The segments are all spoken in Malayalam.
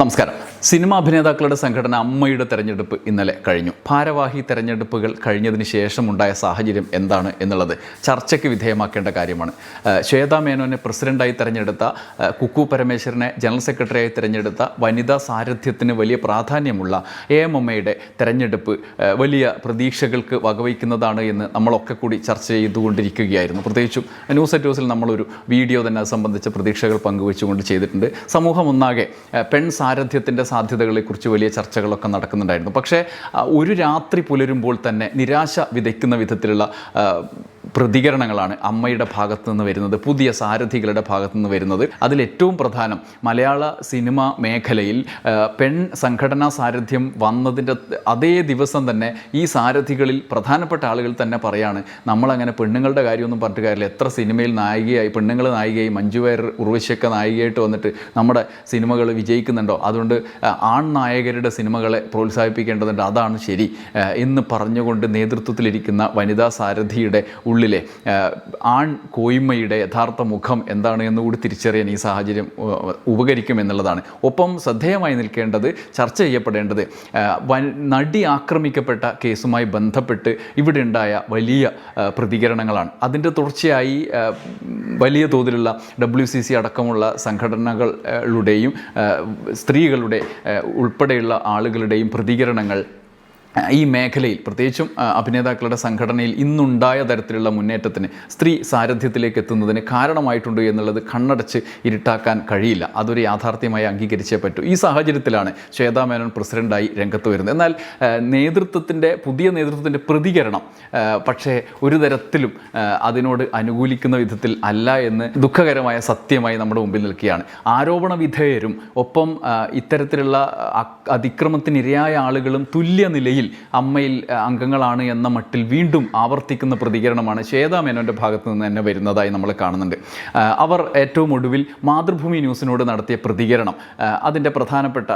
നമസ്കാരം. സിനിമാ അഭിനേതാക്കളുടെ സംഘടന അമ്മയുടെ തെരഞ്ഞെടുപ്പ് ഇന്നലെ കഴിഞ്ഞു. ഭാരവാഹി തെരഞ്ഞെടുപ്പുകൾ കഴിഞ്ഞതിന് ശേഷമുണ്ടായ സാഹചര്യം എന്താണ് എന്നുള്ളത് ചർച്ചയ്ക്ക് വിധേയമാക്കേണ്ട കാര്യമാണ്. ശ്വേതാ മേനോനെ പ്രസിഡന്റായി തെരഞ്ഞെടുത്ത കുക്കു പരമേശ്വരനെ ജനറൽ സെക്രട്ടറിയായി തെരഞ്ഞെടുത്ത വനിതാ സാരഥ്യത്തിന് വലിയ പ്രാധാന്യമുള്ള എ എം എമ്മയുടെ തെരഞ്ഞെടുപ്പ് വലിയ പ്രതീക്ഷകൾക്ക് വകവയ്ക്കുന്നതാണ് എന്ന് നമ്മളൊക്കെ കൂടി ചർച്ച ചെയ്തുകൊണ്ടിരിക്കുകയായിരുന്നു. പ്രത്യേകിച്ചും ന്യൂസ് അറ്റ് ന്യൂസിൽ നമ്മളൊരു വീഡിയോ തന്നെ അത് സംബന്ധിച്ച പ്രതീക്ഷകൾ പങ്കുവെച്ചുകൊണ്ട് ചെയ്തിട്ടുണ്ട്. സമൂഹം ഒന്നാകെ പെൺ പെൺ സാരഥ്യത്തിന്റെ സാധ്യതകളെക്കുറിച്ച് വലിയ ചർച്ചകളൊക്കെ നടക്കുന്നുണ്ടായിരുന്നു. പക്ഷേ ഒരു രാത്രി പുലരുമ്പോൾ തന്നെ നിരാശ വിതയ്ക്കുന്ന വിധത്തിലുള്ള പ്രതികരണങ്ങളാണ് അമ്മയുടെ ഭാഗത്തു നിന്ന് വരുന്നത് പുതിയ സാരഥികളുടെ ഭാഗത്തു നിന്ന് വരുന്നത് അതിലേറ്റവും പ്രധാനം മലയാള സിനിമ മേഖലയിൽ പെൺ സംഘടനാ സാരഥ്യം വന്നതിന്റെ അതേ ദിവസം തന്നെ ഈ സാരഥികളിൽ പ്രധാനപ്പെട്ട ആളുകൾ തന്നെ പറയാണ് നമ്മളങ്ങനെ പെണ്ണുങ്ങളുടെ കാര്യമൊന്നും പറഞ്ഞിട്ട് കാര്യമില്ല. എത്ര സിനിമയിൽ നായികയായി പെണ്ണുങ്ങൾ നായികയായി മഞ്ജു വാര്യർ ഉർവശിയൊക്കെ നായികയായിട്ട് വന്നിട്ട് നമ്മുടെ സിനിമകൾ വിജയിക്കുന്നുണ്ടോ? അതുകൊണ്ട് ആൺനായകരുടെ ആൺ നായകരുടെ സിനിമകളെ പ്രോത്സാഹിപ്പിക്കേണ്ടതുണ്ട്. അതാണ് ശരി. എന്ന് പറഞ്ഞുകൊണ്ട് നേതൃത്വത്തിലിരിക്കുന്ന വനിതാ സാരഥിയുടെ ഉള്ളിലെ ആൺ കോയ്മയുടെ യഥാർത്ഥ മുഖം എന്താണ് എന്ന് കൂടി തിരിച്ചറിയാൻ ഈ സാഹചര്യം ഉ- ഉപകരിക്കും എന്നുള്ളതാണ് ഒപ്പം ശ്രദ്ധേയമായി നിൽക്കേണ്ടത് ചർച്ച ചെയ്യപ്പെടേണ്ടത് നടി ആക്രമിക്കപ്പെട്ട കേസുമായി ബന്ധപ്പെട്ട് ഇവിടെ ഉണ്ടായ വലിയ പ്രതികരണങ്ങളാണ്. അതിന്റെ തുടർച്ചയായി വലിയ തോതിലുള്ള ഡബ്ല്യു സി സി അടക്കമുള്ള സംഘടനകളുടെയും സ്ത്രീകളുടെ ഉൾപ്പെടെയുള്ള ആളുകളുടെയും പ്രതികരണങ്ങൾ ഈ മേഖലയിൽ പ്രത്യേകിച്ചും അഭിനേതാക്കളുടെ സംഘടനയിൽ ഇന്നുണ്ടായ തരത്തിലുള്ള മുന്നേറ്റത്തിന് സ്ത്രീ സാരഥ്യത്തിലേക്ക് എത്തുന്നതിന് കാരണമായിട്ടുണ്ട് എന്നുള്ളത് കണ്ണടച്ച് ഇരുട്ടാക്കാൻ കഴിയില്ല. അതൊരു യാഥാർത്ഥ്യമായി അംഗീകരിച്ചേ പറ്റൂ. ഈ സാഹചര്യത്തിലാണ് ശ്വേതാ മേനോൻ പ്രസിഡന്റായി രംഗത്ത് വരുന്നത്. എന്നാൽ നേതൃത്വത്തിന്റെ പുതിയ നേതൃത്വത്തിന്റെ പ്രതികരണം പക്ഷേ ഒരു തരത്തിലും അതിനോട് അനുകൂലിക്കുന്ന വിധത്തിൽ അല്ല എന്ന് ദുഃഖകരമായ സത്യമായി നമ്മുടെ മുമ്പിൽ നിൽക്കുകയാണ്. ആരോപണ വിധേയരും ഒപ്പം ഇത്തരത്തിലുള്ള അതിക്രമത്തിനിരയായ ആളുകളും തുല്യ നിലയിൽ അമ്മയിൽ അംഗങ്ങളാണ് എന്ന മട്ടിൽ വീണ്ടും ആവർത്തിക്കുന്ന പ്രതികരണമാണ് ശ്വേതാ മേനോന്റെ ഭാഗത്ത് നിന്ന് തന്നെ വരുന്നതായി നമ്മൾ കാണുന്നുണ്ട്. അവർ ഏറ്റവും ഒടുവിൽ മാതൃഭൂമി ന്യൂസിനോട് നടത്തിയ പ്രതികരണം അതിന്റെ പ്രധാനപ്പെട്ട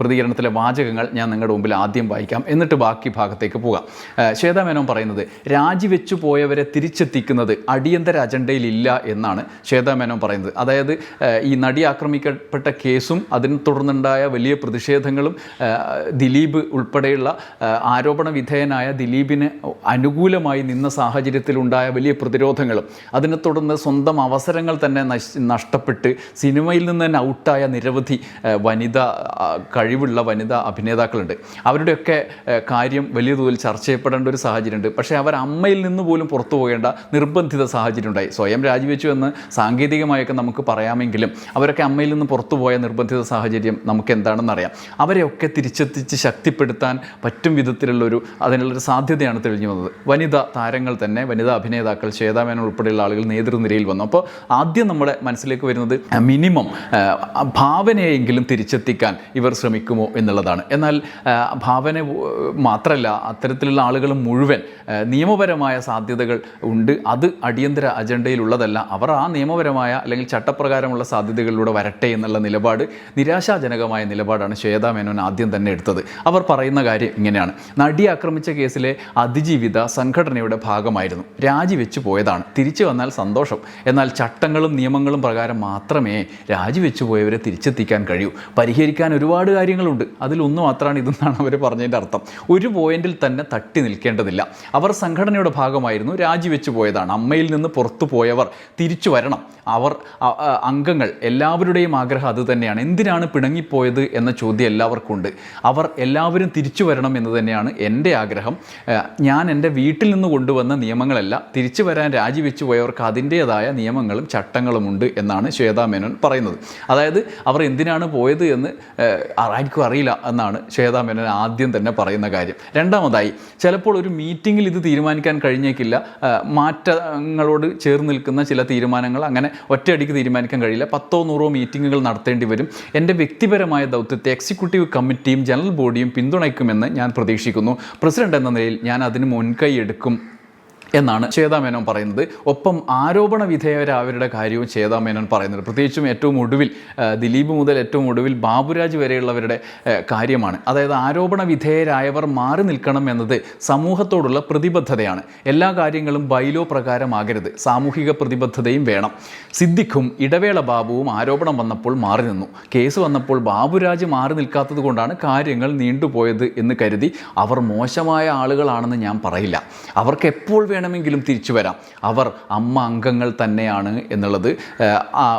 പ്രതികരണത്തിലെ വാചകങ്ങൾ ഞാൻ നിങ്ങളുടെ മുമ്പിൽ ആദ്യം വായിക്കാം. എന്നിട്ട് ബാക്കി ഭാഗത്തേക്ക് പോകാം. ശ്വേതാ മേനോൻ പറയുന്നത് രാജിവെച്ചു പോയവരെ തിരിച്ചെത്തിക്കുന്നത് അടിയന്തര അജണ്ടയിലില്ല എന്നാണ് ശ്വേതാ മേനോൻ പറയുന്നത്. അതായത് ഈ നടി ആക്രമിക്കപ്പെട്ട കേസും അതിനെ തുടർന്നുണ്ടായ വലിയ പ്രതിഷേധങ്ങളും ദിലീപ് ഉൾപ്പെടെയുള്ള ആരോപണ വിധേയനായ ദിലീപിന് അനുകൂലമായി നിന്ന സാഹചര്യത്തിലുണ്ടായ വലിയ പ്രതിരോധങ്ങളും അതിനെ തുടർന്ന് സ്വന്തം അവസരങ്ങൾ തന്നെ നഷ്ടപ്പെട്ട് സിനിമയിൽ നിന്ന് തന്നെ ഔട്ടായ നിരവധി വനിത കഴിവുള്ള വനിതാ അഭിനേതാക്കളുണ്ട്. അവരുടെയൊക്കെ കാര്യം വലിയ തോതിൽ ചർച്ച ചെയ്യപ്പെടേണ്ട ഒരു സാഹചര്യമുണ്ട്. പക്ഷേ അവർ അമ്മയിൽ നിന്ന് പോലും പുറത്തു പോകേണ്ട നിർബന്ധിത സാഹചര്യം ഉണ്ടായി സ്വയം രാജിവെച്ചു എന്ന് സാങ്കേതികമായൊക്കെ നമുക്ക് പറയാമെങ്കിലും അവരൊക്കെ അമ്മയിൽ നിന്ന് പുറത്തു പോയ നിർബന്ധിത സാഹചര്യം നമുക്ക് എന്താണെന്നറിയാം അവരെയൊക്കെ തിരിച്ചെത്തിച്ച് ശക്തിപ്പെടുത്താൻ പറ്റും വിധത്തിലുള്ളൊരു അതിനുള്ളൊരു സാധ്യതയാണ് തെളിഞ്ഞു വന്നത്. വനിതാ താരങ്ങൾ തന്നെ വനിതാ അഭിനേതാക്കൾ ശ്വേതാമേനോൻ ഉൾപ്പെടെയുള്ള ആളുകൾ നേതൃനിരയിൽ വന്നു. അപ്പോൾ ആദ്യം നമ്മുടെ മനസ്സിലേക്ക് വരുന്നത് മിനിമം ഭാവനയെങ്കിലും തിരിച്ചെത്തിക്കാൻ ഇവർ ശ്രമിക്കുമോ എന്നുള്ളതാണ്. എന്നാൽ ഭാവന മാത്രമല്ല അത്തരത്തിലുള്ള ആളുകൾ മുഴുവൻ നിയമപരമായ സാധ്യതകൾ ഉണ്ട്. അത് അടിയന്തര അജണ്ടയിലുള്ളതല്ല. അവർ ആ നിയമപരമായ അല്ലെങ്കിൽ ചട്ടപ്രകാരമുള്ള സാധ്യതകളിലൂടെ വരട്ടെ എന്നുള്ള നിലപാട് നിരാശാജനകമായ നിലപാടാണ് ശ്വേതാ മേനോൻ ആദ്യം തന്നെ എടുത്തത്. അവർ പറയുന്ന കാര്യം ഇങ്ങനെയാണ്. നടി ആക്രമിച്ച കേസിലെ അതിജീവിത സംഘടനയുടെ ഭാഗമായിരുന്നു. രാജിവെച്ചു പോയതാണ്. തിരിച്ചു വന്നാൽ സന്തോഷം. എന്നാൽ ചട്ടങ്ങളും നിയമങ്ങളും പ്രകാരം മാത്രമേ രാജിവെച്ചു പോയവരെ തിരിച്ചെത്തിക്കാൻ കഴിയൂ. പരിഹരിക്കാൻ ഒരുപാട് കാര്യങ്ങളുണ്ട്. അതിലൊന്നു മാത്രമാണ് ഇതെന്നാണ് അവർ പറഞ്ഞതിന്റെ അർത്ഥം. ഒരു പോയിന്റിൽ തന്നെ തട്ടി നിൽക്കേണ്ടതില്ല. അവർ സംഘടനയുടെ ഭാഗമായിരുന്നു. രാജിവെച്ചു പോയതാണ്. അമ്മയിൽ നിന്ന് പുറത്തു പോയവർ തിരിച്ചു വരണം. അവർ അംഗങ്ങൾ എല്ലാവരുടെയും ആഗ്രഹം അത് തന്നെയാണ്. എന്തിനാണ് പിണങ്ങിപ്പോയത് എന്ന ചോദ്യം എല്ലാവർക്കും ഉണ്ട് അവർ എല്ലാവരും തിരിച്ചു വരണം എന്ന് തന്നെയാണ് എന്റെ ആഗ്രഹം. ഞാൻ എന്റെ വീട്ടിൽ നിന്ന് കൊണ്ടുവന്ന നിയമങ്ങളല്ല തിരിച്ചു വരാൻ രാജിവെച്ചു പോയവർക്ക് അതിന്റേതായ നിയമങ്ങളും ചട്ടങ്ങളുമുണ്ട് എന്നാണ് ശ്വേതാ മേനോൻ പറയുന്നത്. അതായത് അവർ എന്തിനാണ് പോയത് എന്ന് ആർക്കും അറിയില്ല എന്നാണ് ശ്വേതാ മേനോൻ ആദ്യം തന്നെ പറയുന്ന കാര്യം. രണ്ടാമതായി ചിലപ്പോൾ ഒരു മീറ്റിങ്ങിൽ ഇത് തീരുമാനിക്കാൻ കഴിഞ്ഞേക്കില്ല. മാറ്റങ്ങളോട് ചേർന്ന് നിൽക്കുന്ന ചില തീരുമാനങ്ങൾ അങ്ങനെ ഒറ്റയടിക്ക് തീരുമാനിക്കാൻ കഴിയില്ല. പത്തോ നൂറോ മീറ്റിങ്ങുകൾ നടത്തേണ്ടി വരും. എന്റെ വ്യക്തിപരമായ ദൗത്യത്തെ എക്സിക്യൂട്ടീവ് കമ്മിറ്റിയും ജനറൽ ബോഡിയും പിന്തുണയ്ക്കുമെന്ന് ഞാൻ പ്രതീക്ഷിക്കുന്നു. പ്രസിഡന്റ് എന്ന നിലയിൽ ഞാൻ അതിന് മുൻകൈ എടുക്കും. എന്നാണ് ചേതാമേനോൻ പറയുന്നത്. ഒപ്പം ആരോപണ വിധേയരായവരുടെ കാര്യവും ചേതാമേനോൻ പറയുന്നത്. പ്രത്യേകിച്ചും ഏറ്റവും ഒടുവിൽ ദിലീപ് മുതൽ ഏറ്റവും ഒടുവിൽ ബാബുരാജ് വരെയുള്ളവരുടെ കാര്യമാണ്. അതായത് ആരോപണ വിധേയരായവർ മാറി നിൽക്കണം എന്നത് സമൂഹത്തോടുള്ള പ്രതിബദ്ധതയാണ്. എല്ലാ കാര്യങ്ങളും ബൈലോ പ്രകാരമാകരുത്. സാമൂഹിക പ്രതിബദ്ധതയും വേണം. സിദ്ദിഖും ഇടവേള ബാബുവും ആരോപണം വന്നപ്പോൾ മാറി നിന്നു. കേസ് വന്നപ്പോൾ ബാബുരാജ് മാറി നിൽക്കാത്തത് കൊണ്ടാണ് കാര്യങ്ങൾ നീണ്ടുപോയത് എന്ന് കരുതി അവർ മോശമായ ആളുകളാണെന്ന് ഞാൻ പറയില്ല. അവർക്ക് എപ്പോൾ വേണമെങ്കിലും തിരിച്ചു വരാം. അവർ അമ്മ അംഗങ്ങൾ തന്നെയാണ് എന്നുള്ളത്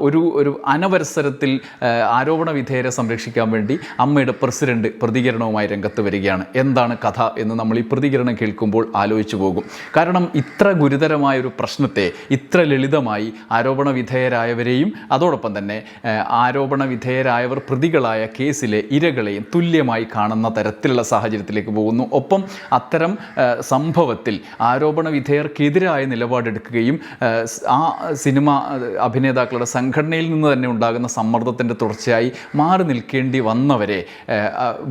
ഒരു ഒരു അനവസരത്തിൽ ഏഹ്, ആരോപണ വിധേയരെ സംരക്ഷിക്കാൻ വേണ്ടി അമ്മയുടെ പ്രസിഡന്റ് പ്രതികരണവുമായി രംഗത്ത് വരികയാണ്. എന്താണ് കഥ എന്ന് നമ്മൾ ഈ പ്രതികരണം കേൾക്കുമ്പോൾ ആലോചിച്ചു പോകും. കാരണം ഇത്ര ഗുരുതരമായ ഒരു പ്രശ്നത്തെ ഇത്ര ലളിതമായി ആരോപണ വിധേയരായവരെയും അതോടൊപ്പം തന്നെ ആരോപണ വിധേയരായവർ പ്രതികളായ കേസിലെ ഇരകളെയും തുല്യമായി കാണുന്ന തരത്തിലുള്ള സാഹചര്യത്തിലേക്ക് പോകുന്നു. ഒപ്പം അത്തരം സംഭവത്തിൽ ആരോപണ വിധേയർക്കെതിരായ നിലപാടെടുക്കുകയും ആ സിനിമ അഭിനേതാക്കളുടെ സംഘടനയിൽ നിന്ന് തന്നെ ഉണ്ടാകുന്ന സമ്മർദ്ദത്തിന്റെ തുടർച്ചയായി മാറി നിൽക്കേണ്ടി വന്നവരെ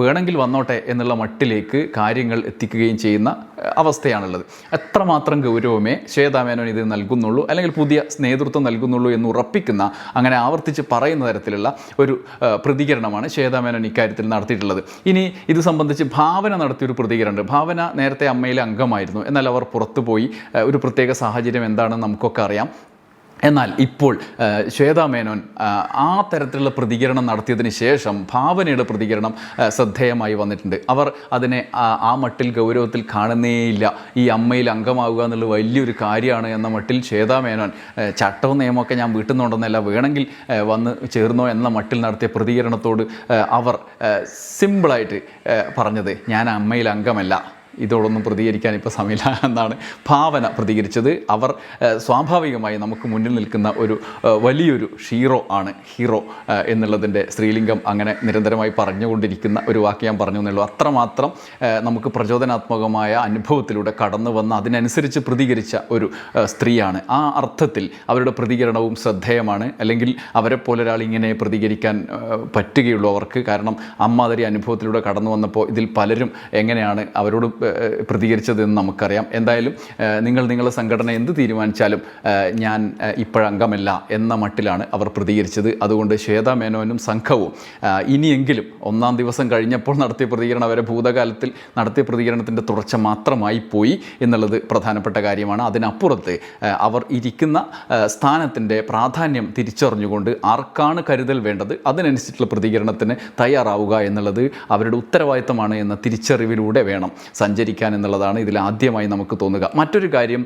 വേണമെങ്കിൽ വന്നോട്ടെ എന്നുള്ള മട്ടിലേക്ക് കാര്യങ്ങൾ എത്തിക്കുകയും ചെയ്യുന്ന അവസ്ഥയാണുള്ളത്. എത്രമാത്രം ഗൗരവമേ ശ്വേതാമേനോൻ ഇത് നൽകുന്നുള്ളൂ അല്ലെങ്കിൽ പുതിയ നേതൃത്വം നൽകുന്നുള്ളൂ എന്ന് ഉറപ്പിക്കുന്ന അങ്ങനെ ആവർത്തിച്ച് പറയുന്ന തരത്തിലുള്ള ഒരു പ്രതികരണമാണ് ശ്വേതാമേനോൻ ഇക്കാര്യത്തിൽ നടത്തിയിട്ടുള്ളത്. ഇനി ഇത് സംബന്ധിച്ച് ഭാവന നടത്തിയൊരു പ്രതികരണമുണ്ട്. ഭാവന നേരത്തെ അമ്മയിലെ അംഗമായിരുന്നു. എന്നാൽ അവർ പുറത്തുപോയി ഒരു പ്രത്യേക സാഹചര്യം എന്താണെന്ന് നമുക്കൊക്കെ അറിയാം. എന്നാൽ ഇപ്പോൾ ശ്വേതാ മേനോൻ ആ, തരത്തിലുള്ള പ്രതികരണം നടത്തിയതിന് ശേഷം ഭാവനയുടെ പ്രതികരണം ശ്രദ്ധേയമായി വന്നിട്ടുണ്ട്. അവർ അതിനെ ആ, മട്ടിൽ ഗൗരവത്തിൽ കാണുന്നേയില്ല. ഈ അമ്മയിൽ അംഗമാവുക എന്നുള്ള വലിയൊരു കാര്യമാണ് എന്ന മട്ടിൽ ശ്വേതാ മേനോൻ ചട്ടവും നിയമമൊക്കെ ഞാൻ വീട്ടിൽ നിന്നുണ്ടെന്നല്ല വേണമെങ്കിൽ വന്ന് ചേർന്നോ എന്ന മട്ടിൽ നടത്തിയ പ്രതികരണത്തോട് അവർ സിമ്പിളായിട്ട് പറഞ്ഞത് ഞാൻ അമ്മയിൽ അംഗമല്ല. ഇതോടൊന്നും പ്രതികരിക്കാൻ ഇപ്പോൾ സമയമില്ല എന്നാണ് ഭാവന പ്രതികരിച്ചത്. അവർ സ്വാഭാവികമായി നമുക്ക് മുന്നിൽ നിൽക്കുന്ന ഒരു വലിയൊരു ഷീറോ ആണ് ഹീറോ എന്നുള്ളതിന്റെ സ്ത്രീലിംഗം അങ്ങനെ നിരന്തരമായി പറഞ്ഞുകൊണ്ടിരിക്കുന്ന ഒരു വാക്ക് ഞാൻ പറഞ്ഞു എന്നുള്ളൂ. അത്രമാത്രം നമുക്ക് പ്രചോദനാത്മകമായ അനുഭവത്തിലൂടെ കടന്നു വന്ന് അതിനനുസരിച്ച് പ്രതികരിച്ച ഒരു സ്ത്രീയാണ്. ആ അർത്ഥത്തിൽ അവരുടെ പ്രതികരണവും ശ്രദ്ധേയമാണ്. അല്ലെങ്കിൽ അവരെ പോലെ ഇങ്ങനെ പ്രതികരിക്കാൻ പറ്റുകയുള്ളൂ അവർക്ക്. കാരണം അമ്മാതിരി അനുഭവത്തിലൂടെ കടന്നു വന്നപ്പോൾ ഇതിൽ പലരും എങ്ങനെയാണ് അവരോട് പ്രതികരിച്ചതെന്ന് നമുക്കറിയാം. എന്തായാലും നിങ്ങൾ നിങ്ങളുടെ സംഘടന എന്ത് തീരുമാനിച്ചാലും ഞാൻ ഇപ്പോഴംഗമല്ല എന്ന മട്ടിലാണ് അവർ പ്രതികരിച്ചത്. അതുകൊണ്ട് ശ്വേത മേനോനും സംഘവും ഇനിയെങ്കിലും ഒന്നാം ദിവസം കഴിഞ്ഞപ്പോൾ നടത്തിയ പ്രതികരണം അവരെ ഭൂതകാലത്തിൽ നടത്തിയ പ്രതികരണത്തിന്റെ തുടർച്ച മാത്രമായി പോയി എന്നുള്ളത് പ്രധാനപ്പെട്ട കാര്യമാണ്. അതിനപ്പുറത്ത് അവർ ഇരിക്കുന്ന സ്ഥാനത്തിന്റെ പ്രാധാന്യം തിരിച്ചറിഞ്ഞുകൊണ്ട് ആർക്കാണ് കരുതൽ വേണ്ടത് അതിനനുസരിച്ചുള്ള പ്രതികരണത്തിന് തയ്യാറാവുക എന്നുള്ളത് അവരുടെ ഉത്തരവാദിത്തമാണ് എന്ന തിരിച്ചറിവിലൂടെ വേണം സഞ്ചരിക്കാൻ എന്നുള്ളതാണ് ഇതിൽ ആദ്യമായി നമുക്ക് തോന്നുക. മറ്റൊരു കാര്യം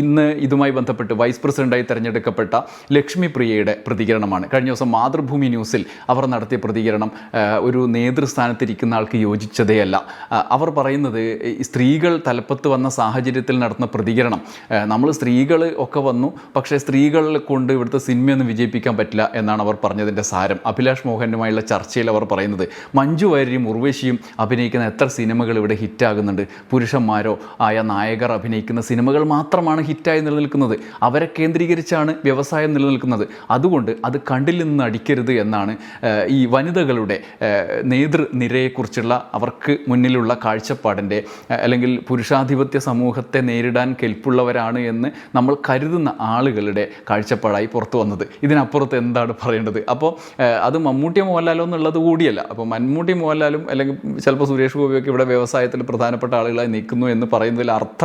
ഇന്ന് ഇതുമായി ബന്ധപ്പെട്ട് വൈസ് പ്രസിഡന്റായി തെരഞ്ഞെടുക്കപ്പെട്ട ലക്ഷ്മി പ്രിയയുടെ പ്രതികരണമാണ്. കഴിഞ്ഞ ദിവസം മാതൃഭൂമി ന്യൂസിൽ അവർ നടത്തിയ പ്രതികരണം ഒരു നേതൃസ്ഥാനത്തിരിക്കുന്ന ആൾക്ക് യോജിച്ചതേയല്ല അവർ പറയുന്നത് സ്ത്രീകൾ തലപ്പത്ത് വന്ന സാഹചര്യത്തിൽ നടന്ന പ്രതികരണം. നമ്മൾ സ്ത്രീകൾ ഒക്കെ വന്നു പക്ഷേ സ്ത്രീകളെ കൊണ്ട് ഇവിടുത്തെ സിനിമയൊന്നും വിജയിപ്പിക്കാൻ പറ്റില്ല എന്നാണ് അവർ പറഞ്ഞതിന്റെ സാരം. അഭിലാഷ് മോഹനുമായുള്ള ചർച്ചയിൽ അവർ പറയുന്നത് മഞ്ജു വാര്യരും ഉർവശിയും അഭിനയിക്കുന്ന എത്ര സിനിമകൾ ഇവിടെ ഹിറ്റാകുന്നുണ്ട് പുരുഷന്മാരോ ആയ നായകർ അഭിനയിക്കുന്ന സിനിമകൾ മാത്രമാണ് ഹിറ്റായി നിലനിൽക്കുന്നത്. അവരെ കേന്ദ്രീകരിച്ചാണ് വ്യവസായം നിലനിൽക്കുന്നത്. അതുകൊണ്ട് അത് കണ്ടിൽ നിന്ന് അടിക്കരുത് എന്നാണ് ഈ വനിതകളുടെ നേതൃനിരയെക്കുറിച്ചുള്ള അവർക്ക് മുന്നിലുള്ള കാഴ്ചപ്പാടിന്റെ അല്ലെങ്കിൽ പുരുഷാധിപത്യ സമൂഹത്തെ നേരിടാൻ കെൽപ്പുള്ളവരാണ് എന്ന് നമ്മൾ കരുതുന്ന ആളുകളുടെ കാഴ്ചപ്പാടായി പുറത്തു വന്നത്. ഇതിനപ്പുറത്ത് എന്താണ് പറയേണ്ടത്? അപ്പോൾ അത് മമ്മൂട്ടി മോഹൻലാലോ എന്നുള്ളത് കൂടിയല്ല. അപ്പോൾ മമ്മൂട്ടി മോഹൻലാലും അല്ലെങ്കിൽ ചിലപ്പോൾ സുരേഷ് ഗോപിയൊക്കെ ഇവിടെ വ്യവസായത്തിൽ പ്രധാനപ്പെട്ട ആളുകളായി നിൽക്കുന്നു എന്ന് പറയുന്നതിൽ അർത്ഥ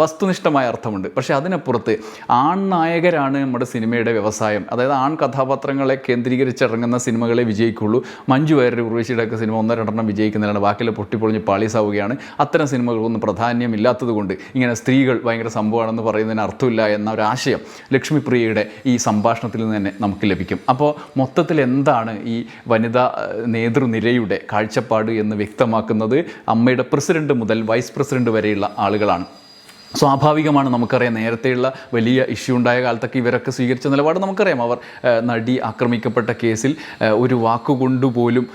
വസ്തുനിഷ്ഠമായ അർത്ഥമുണ്ട്. പക്ഷേ അതിനപ്പുറത്ത് ആൺ നായകരാണ് നമ്മുടെ സിനിമയുടെ വ്യവസായം. അതായത് ആൺ കഥാപാത്രങ്ങളെ കേന്ദ്രീകരിച്ചിറങ്ങുന്ന സിനിമകളെ വിജയിക്കുള്ളൂ. മഞ്ജു വാര്യർ ഉർവശിയുടെ ഒക്കെ സിനിമ ഒന്നോ രണ്ടെണ്ണം വിജയിക്കുന്നില്ലാണ് ബാക്കിയുള്ള പൊട്ടിപ്പൊളിഞ്ഞ് പാളീസാവുകയാണ്. അത്തരം സിനിമകൾക്കൊന്നും പ്രാധാന്യമില്ലാത്തത് കൊണ്ട് ഇങ്ങനെ സ്ത്രീകൾ ഭയങ്കര സംഭവമാണെന്ന് പറയുന്നതിന് അർത്ഥമില്ല എന്ന ഒരു ആശയം ലക്ഷ്മിപ്രിയയുടെ ഈ സംഭാഷണത്തിൽ നിന്ന് തന്നെ നമുക്ക് ലഭിക്കും. അപ്പോൾ മൊത്തത്തിൽ എന്താണ് ഈ വനിതാ നേതൃനിരയുടെ കാഴ്ചപ്പാട് എന്ന് വ്യക്തമാക്കുന്നത്? അമ്മയുടെ പ്രസിഡന്റ് മുതൽ വൈസ് പ്രസിഡന്റ് വരെയുള്ള ആളുകളാണ്. സ്വാഭാവികമാണ് നമുക്കറിയാം. നേരത്തെയുള്ള വലിയ ഇഷ്യൂ ഉണ്ടായ കാലത്തൊക്കെ ഇവരൊക്കെ സ്വീകരിച്ച നിലപാട് നമുക്കറിയാം. അവർ നടി ആക്രമിക്കപ്പെട്ട കേസിൽ ഒരു വാക്കുകൊണ്ടുപോലും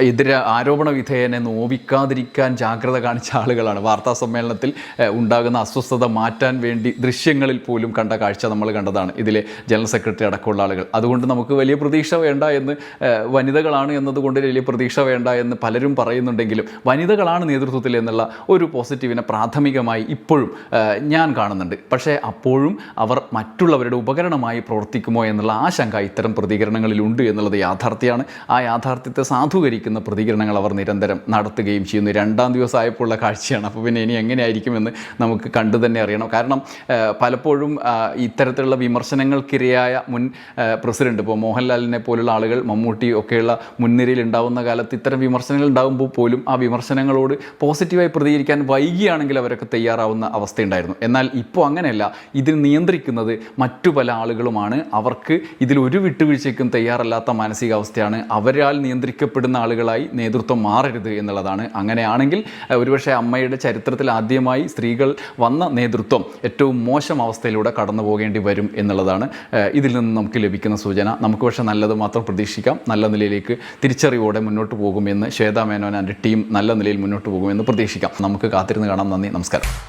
എതിരെ ആരോപണ വിധേയനെ നോവിക്കാതിരിക്കാൻ ജാഗ്രത കാണിച്ച ആളുകളാണ്. വാർത്താ സമ്മേളനത്തിൽ ഉണ്ടാകുന്ന അസ്വസ്ഥത മാറ്റാൻ വേണ്ടി ദൃശ്യങ്ങളിൽ പോലും കണ്ട കാഴ്ച നമ്മൾ കണ്ടതാണ് ഇതിലെ ജനറൽ സെക്രട്ടറി അടക്കമുള്ള ആളുകൾ. അതുകൊണ്ട് നമുക്ക് വലിയ പ്രതീക്ഷ വേണ്ട എന്ന് വനിതകളാണ് എന്നതുകൊണ്ട് വലിയ പ്രതീക്ഷ വേണ്ട എന്ന് പലരും പറയുന്നുണ്ടെങ്കിലും വനിതകളാണ് നേതൃത്വത്തിൽ എന്നുള്ള ഒരു പോസിറ്റീവിനെ പ്രാഥമികമായി ഇപ്പോഴും ഞാൻ കാണുന്നുണ്ട്. പക്ഷേ അപ്പോഴും അവർ മറ്റുള്ളവരുടെ ഉപകരണമായി പ്രവർത്തിക്കുമോ എന്നുള്ള ആശങ്ക ഇത്തരം പ്രതികരണങ്ങളിലുണ്ട് എന്നുള്ളത് യാഥാർത്ഥ്യമാണ്. ആ യാഥാർത്ഥ്യത്തെ സാധൂകരിക്കുന്ന പ്രതികരണങ്ങൾ അവർ നിരന്തരം നടത്തുകയും ചെയ്യുന്നു. രണ്ടാം ദിവസമായപ്പോഴുള്ള കാഴ്ചയാണ്. അപ്പോൾ പിന്നെ ഇനി എങ്ങനെയായിരിക്കുമെന്ന് നമുക്ക് കണ്ടു തന്നെ അറിയണം. കാരണം പലപ്പോഴും ഇത്തരത്തിലുള്ള വിമർശനങ്ങൾക്കിരയായ മുൻ പ്രസിഡന്റ് ഇപ്പോൾ മോഹൻലാലിനെ പോലുള്ള ആളുകൾ മമ്മൂട്ടി ഒക്കെയുള്ള മുൻനിരയിൽ ഉണ്ടാവുന്ന കാലത്ത് ഇത്തരം വിമർശനങ്ങൾ ഉണ്ടാകുമ്പോൾ പോലും ആ വിമർശനങ്ങളോട് പോസിറ്റീവായി പ്രതികരിക്കാൻ വൈകിയാണെങ്കിൽ അവരൊക്കെ തയ്യാറാവുന്ന അവസ്ഥയുണ്ടായിരുന്നു. എന്നാൽ ഇപ്പോൾ അങ്ങനെയല്ല. ഇതിൽ നിയന്ത്രിക്കുന്നത് മറ്റു പല ആളുകളുമാണ്. അവർക്ക് ഇതിൽ ഒരു വിട്ടുവീഴ്ചയ്ക്കും തയ്യാറല്ലാത്ത മാനസികാവസ്ഥയാണ്. അവരാൽ നിയന്ത്രിക്കപ്പെടുന്ന ആളുകളായി നേതൃത്വം മാറരുത് എന്നുള്ളതാണ്. അങ്ങനെയാണെങ്കിൽ ഒരുപക്ഷെ അമ്മയുടെ ചരിത്രത്തിൽ ആദ്യമായി സ്ത്രീകൾ വന്ന നേതൃത്വം ഏറ്റവും മോശം അവസ്ഥയിലൂടെ കടന്നു പോകേണ്ടി വരും എന്നുള്ളതാണ് ഇതിൽ നിന്ന് നമുക്ക് ലഭിക്കുന്ന സൂചന. നമുക്ക് പക്ഷേ നല്ലത് മാത്രം പ്രതീക്ഷിക്കാം. നല്ല നിലയിലേക്ക് തിരിച്ചറിവോടെ മുന്നോട്ട് പോകുമെന്ന് ശ്വേതാ മേനോൻ ആൻഡ് ടീം നല്ല നിലയിൽ മുന്നോട്ട് പോകുമെന്ന് പ്രതീക്ഷിക്കാം. നമുക്ക് കാത്തിരുന്ന് കാണാം. നന്ദി. നമസ്കാരം.